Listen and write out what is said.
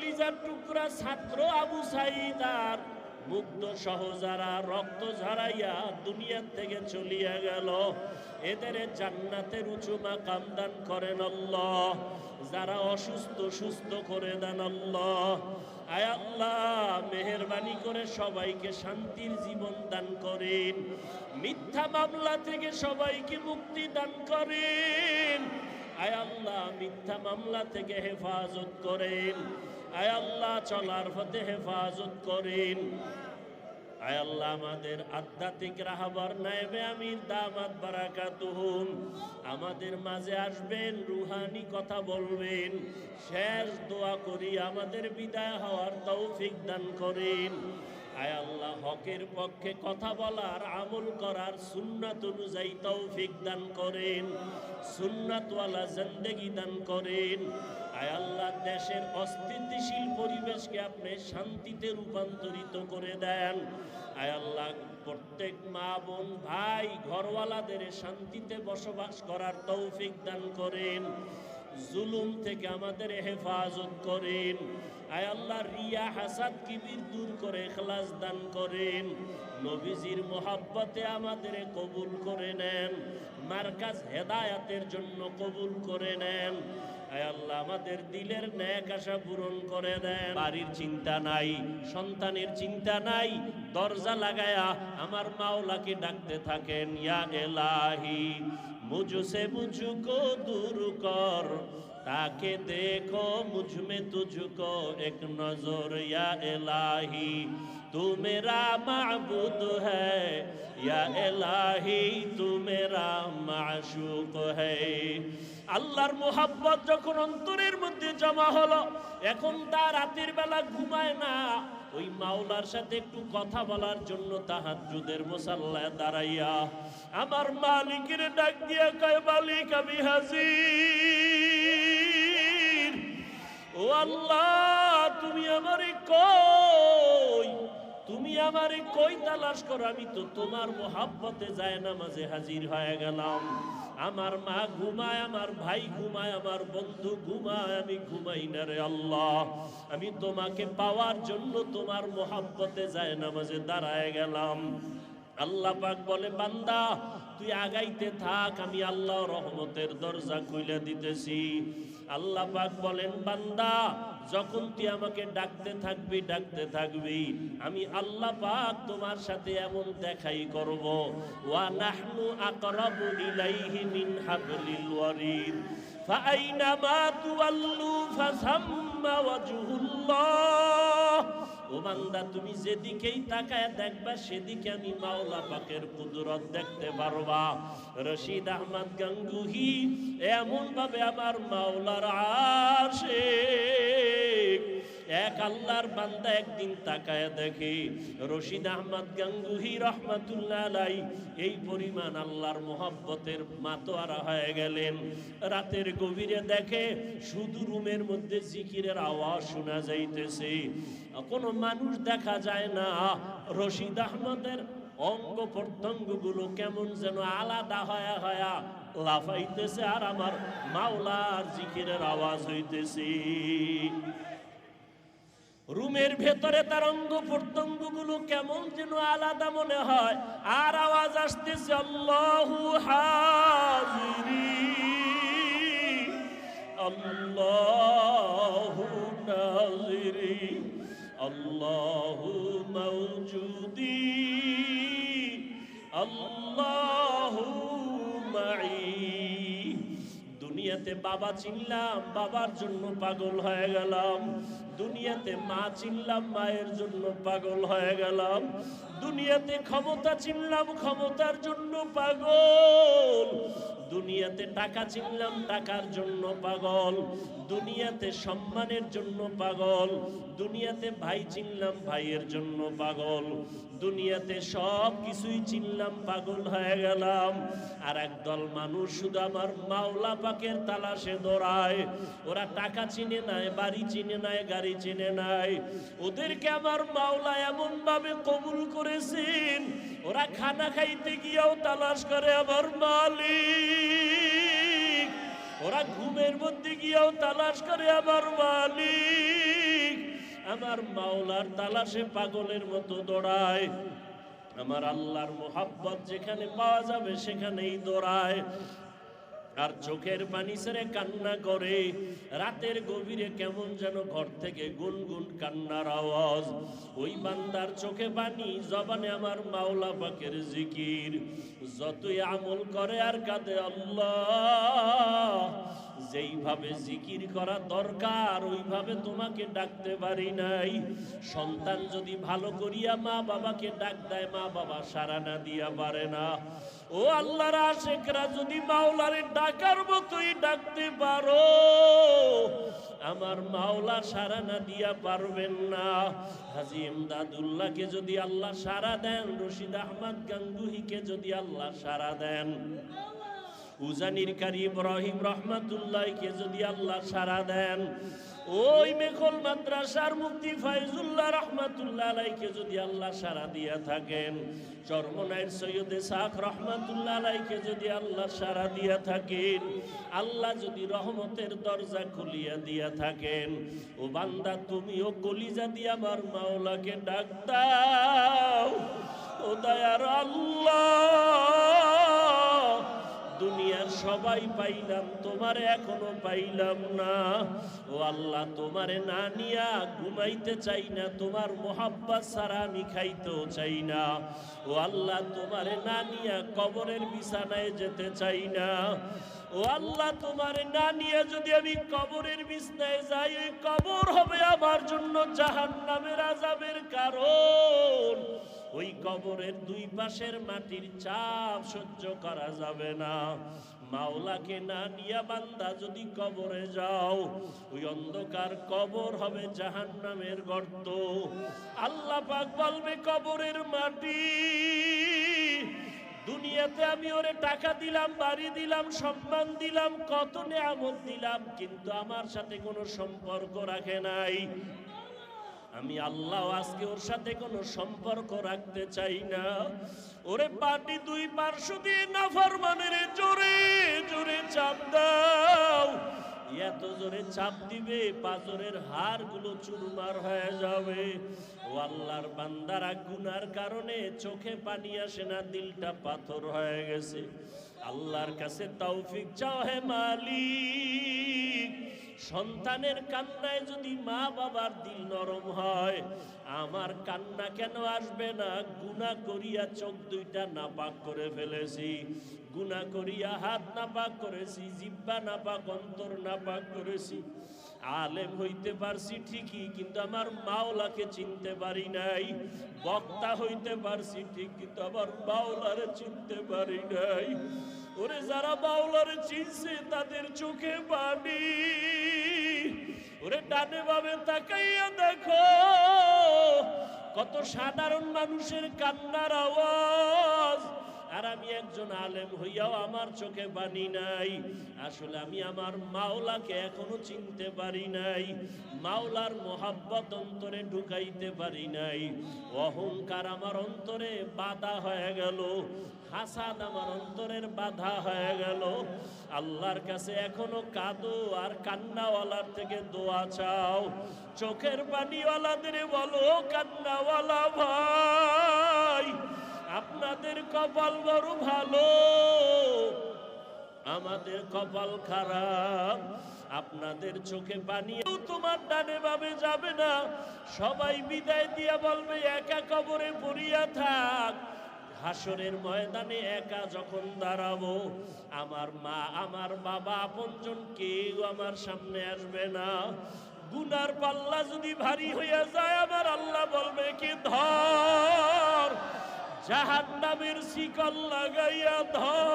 কলিজার টুকরা ছাত্র আবু সাইদ আর মুগ্ধ সহ যারা রক্ত ঝরাইয়া দুনিয়ার থেকে চলিয়া গেল, এদের জান্নাতের উঁচু মাকাম দান করেন আল্লাহ। যারা অসুস্থ, সুস্থ করে দেন আল্লাহ। আয় মেহরবানি করে সবাইকে শান্তির জীবন দান করেন। মিথ্যা মামলা থেকে সবাইকে মুক্তি দান করেন। আয় আল্লাহ, মিথ্যা মামলা থেকে হেফাজত করেন। আয় আল্লাহ, চলার পথে হেফাজত করেন। আয় আল্লাহ, আমাদের আধ্যাত্মিক রাহাবার নাইবে আমির দামাত বারাকাতুহুম। আমাদের মাঝে আসবেন, রুহানি কথা বলবেন। শেষ দোয়া করি, আমাদের বিদায় হওয়ার তৌফিক দান করেন। আয় আল্লাহ, হকের পক্ষে কথা বলার, আমল করার সুন্নাত অনুযায়ী তৌফিক দান করেন। সুন্নাতওয়ালা জিন্দেগি দান করেন। আয় আল্লাহ দেশের অস্থিতিশীল পরিবেশকে আপনি শান্তিতে রূপান্তরিত করে দেন। আয় আল্লাহ, প্রত্যেক মা বোন, ভাই, ঘরওয়ালাদের শান্তিতে বসবাস করার তৌফিক দান করেন। জুলুম থেকে আমাদের হেফাজত করেন। আয় আল্লাহ রিয়া হাসাদ কিবির দূর করে খালাস দান করেন। নবীজির মোহাব্বতে আমাদের কবুল করে নেন। মার্কাজ হেদায়াতের জন্য কবুল করে নেন। আল্লাহ আমাদের দিলের ন্যাক আশা পূরণ করে দেন। বাড়ির চিন্তা নাই, সন্তানের চিন্তা নাই, দরজা লাগায়া আমার মাওলাকে ডাকতে থাকেন, ইয়া এলাহি। मुझसे मुझको दूर कर, ताकि देखो मुझमें तुझको एक नज़र या इलाही। तू मेरा महबूद है, या इलाही, तू मेरा माशूक है। আল্লাহর মোহাব্বত যখন অন্তরের মধ্যে জমা হলো, এখন তার রাতের বেলা ঘুমায় না। ওই মাওলার সাথে একটু কথা বলার জন্য তাহাজ্জুদের মুসাল্লায় দাঁড়াইয়া আমার মালিকের ডাক দিয়া কয়, মালিক আমি হাজির। ও আল্লাহ, তুমি আমারে কই? তুমি আমারে কই তালাশ করো? আমি তো তোমার মোহাব্বতে যায় না মাঝে হাজির হয়ে গেলাম। আমার মা ঘুমায়, আমার ভাই ঘুমায়, আমার বন্ধু ঘুমায়, আমি ঘুমাই না রে আল্লাহ। আমি তোমাকে পাওয়ার জন্য তোমার মোহাব্বতে যায় না মাঝে দাঁড়ায় গেলাম। আল্লাহ পাক বলে, বান্দা, তুই আগাইতে থাক, আমি আল্লাহ রহমতের দরজা খুলে দিতেছি। আল্লাহ পাক বলেন, বান্দা, যখন তুই আমাকে ডাকতে থাকবি ডাকতে থাকবি, আমি আল্লাহ পাক তোমার সাথে এমন দেখাই করব। ওয়া নাহনু আকরাবু ইলাইহি মিন হাবলিল ওয়ারিদ। ফাআইনামা তুওয়াল্লু ফাসাম্মা ওয়াজহুল্লাহ। ও বান্দা, তুমি যেদিকেই তাকায় দেখবা, সেদিকে আমি মাওলা পাকের কুদরত দেখতে পারবা। রশিদ আহমদ গাঙ্গুহি এমন ভাবে আমার মাওলার আশেক এক আল্লাহর বান্দা একদিন তাকায় দেখে, রশিদ আহমদ গাঙ্গুহি রহমাতুল্লাহ আলাই, এই পরিমাণ আল্লাহর মোহাব্বতের মাতোয়ারা হয়ে গেলেন। রাতের গভীরে দেখে শুধু রুমের মধ্যে জিকিরের আওয়াজ শোনা যাইতেছে। কোনো মানুষ দেখা যায় না, রশিদ আহমদের অঙ্গ প্রত্যঙ্গগুলো কেমন যেন আলাদা হয়া হয়া লাফাইতেছে আর আমার মাওলার জিকিরের আওয়াজ হইতেছে। রুমের ভেতরে তার অঙ্গ প্রত্যঙ্গ কেমন যেন আলাদা মনে হয়। আর আওয়াজ আসতেছে, আল্লাহু হাজিরি, আল্লাহু নাজিরি, আল্লাহু মৌজুদি আল্লাহু দুনিয়াতে বাবা চিনলাম, বাবার জন্য পাগল হয়ে গেলাম। দুনিয়াতে মা চিনলাম, মায়ের জন্য পাগল হয়ে গেলাম। দুনিয়াতে ক্ষমতা চিনলাম, ক্ষমতার জন্য পাগল। দুনিয়াতে টাকা চিনলাম, টাকার জন্য পাগল। দুনিয়াতে সম্মানের জন্য পাগল। দুনিয়াতে ভাই চিনলাম, ভাইয়ের জন্য পাগল। দুনিয়াতে সব কিছুই চিনলাম, পাগল হয়ে গেলাম। আর একদল মানুষ শুধু আমার মাওলা পাকের তালাশে দৌড়ায়। ওরা টাকা চিনে নাই, বাড়ি চিনে নাই, গাড়ি চিনে নাই। ওদেরকে আমার মাওলা এমনভাবে কবুল করেছেন ওরা খানা খাইতে গিয়েও তালাশ করে আমার মালিক। ওরা ঘুমের মধ্যে গিয়েও তালাশ করে আমার মালিক। আমার মাওলার তালাশে পাগলের মতো দৌড়ায়। আমার আল্লাহর মোহাব্বত যেখানে পাওয়া যাবে সেখানেই দৌড়ায়। আর চোখের পানি ছেড়ে কান্না করে। রাতের গভীরে কেমন যেন ঘর থেকে গুনগুন কান্নার আওয়াজ। ওই বান্দার চোখে পানি, জবানে আমার মাওলা পাকের জিকির। যতই আমল করে আর কাঁদে আল্লাহ। যেইভাবে জিকির করা দরকার, ওইভাবে তোমাকে ডাকতে পারি নাই। সন্তান যদি ভালো করিয়া মা বাবাকে ডাক দেয়, মা বাবা সারা না দিয়া পারে না। ও আল্লাহর আশেকরা, যদি মাওলারে ডাকার মতোই ডাকতে পারো, আমার মাওলা সারা না দিয়া পারবেন না। হাজি ইমদাদুল্লাহকে যদি আল্লাহ সারা দেন, রশিদ আহমদ গাঙ্গুহিকে যদি আল্লাহ সারা দেন। উজানির কারি ইব্রাহিম রহমাতুল্লাহকে যদি আল্লাহ সারা দেন, ওই মেখল মাদ্রাসার মুক্তি ফাইজুল্লাহ রহমাতুল্লাহ আলাইকে যদি আল্লাহ সারা দিয়া থাকেন, চরমনাইর সৈয়দে শাখ রহমাতুল্লাহ আলাইকে যদি আল্লাহ সারা দিয়া থাকেন, আল্লাহ যদি রহমতের দরজা খুলিয়া দিয়া থাকেন, ও বান্দা তুমিও কলিজা দিয়া আমার মাওলাকে ডাক ও দয়ার আল্লাহ। দুনিয়ার সবাই পাইলাম, তোমার এখনও পাইলাম না। ও আল্লাহ, তোমারে না নিয়া ঘুমাইতে চাই না, তোমার মোহাব্বত ছাড়া আমি খাইতেও চাই না। ও আল্লাহ, তোমারে না নিয়া কবরের বিছানায় যেতে চাই না। ও আল্লাহ, তোমারে না নিয়ে যদি আমি কবরের বিছনায় যাই কবর হবে আমার জন্য জাহান নামের আজাবের কারণ। ওই কবরের দুই পাশের মাটির চাপ সহ্য করা যাবে না। মাওলাকে না নিয়া বান্দা যদি কবরে যাও, ওই অন্ধকার কবর হবে জাহান নামের গর্ত। আল্লাহ পাক বলবে, কবরের মাটি, দুনিয়াতে আমি ওরে টাকা দিলাম, বাড়ি দিলাম, সম্মান দিলাম, কত নেয়ামত দিলাম, কিন্তু আমার সাথে কোনো সম্পর্ক রাখে নাই। আমি আল্লাহ আজকে ওর সাথে কোনো সম্পর্ক রাখতে চাই না। ওরে পাটি দুই পার্শ্ব দিয়ে নাফার মানের জোরে জোরে চাপ দাও। এত জোরে চাপ দিবে পাজরের হাড়গুলো চুরমার হয়ে যাবে। ও আল্লাহর বান্দারা গুনার কারণে চোখে পানি আসে না, দিলটা পাথর হয়ে গেছে। আল্লাহর কাছে তৌফিক চাও হে মালিক। সন্তানের কান্নায় যদি মা বাবার দিল নরম হয়, আমার কান্না কেন আসবে না? গুনা করিয়া চোখ দুইটা নাপাক করে ফেলেছি। গুনা করিয়া হাত নাপাক করেছি, জিব্বা নাপাক, অন্তর নাপাক করেছি। আলেম হইতে পারছি ঠিকই, কিন্তু আমার মাওলাকে চিনতে পারি নাই। বক্তা হইতে পারছি ঠিক, কিন্তু আমার মাওলারে চিনতে পারি নাই। ওরে যারা বাউলারে চিনছে, তাদের চোখে পানি। ডানে ভাবে তাকাইয়া দেখো কত সাধারণ মানুষের কান্নার আওয়াজ। আর আমি একজন আলেম হইয়াও আমার চোখে বানি নাই। আসলে আমি আমার মাওলাকে এখনও চিনতে পারি নাই। মাওলার মোহাব্বত অন্তরে ঢুকাইতে পারি নাই। অহংকার আমার অন্তরে বাধা হয়ে গেল। হাসাদ আমার অন্তরের বাধা হয়ে গেল। আল্লাহর কাছে এখনও কাঁদো আর কান্নাওয়ালার থেকে দোয়া চাও। চোখের পানিওয়ালাদের বলো, কান্নাওয়ালা ভাই। কপাল বড় ভালো, আমাদের কপাল খারাপ, আপনাদের চোখে পানিও তোমার ডানে ভাবে যাবে না। সবাই বিদায় দিয়া বলবে, একা কবরে পড়িয়া থাক। হাসরের ময়দানে একা যখন দাঁড়াবো, আমার মা, আমার বাবা আপনজন কেউ আমার সামনে আসবে না। গুনার পাল্লা যদি ভারী হইয়া যায়, আমার আল্লাহ বলবে, কি ধর? জাহান্নামের শিকল লাগাইয়া ধর।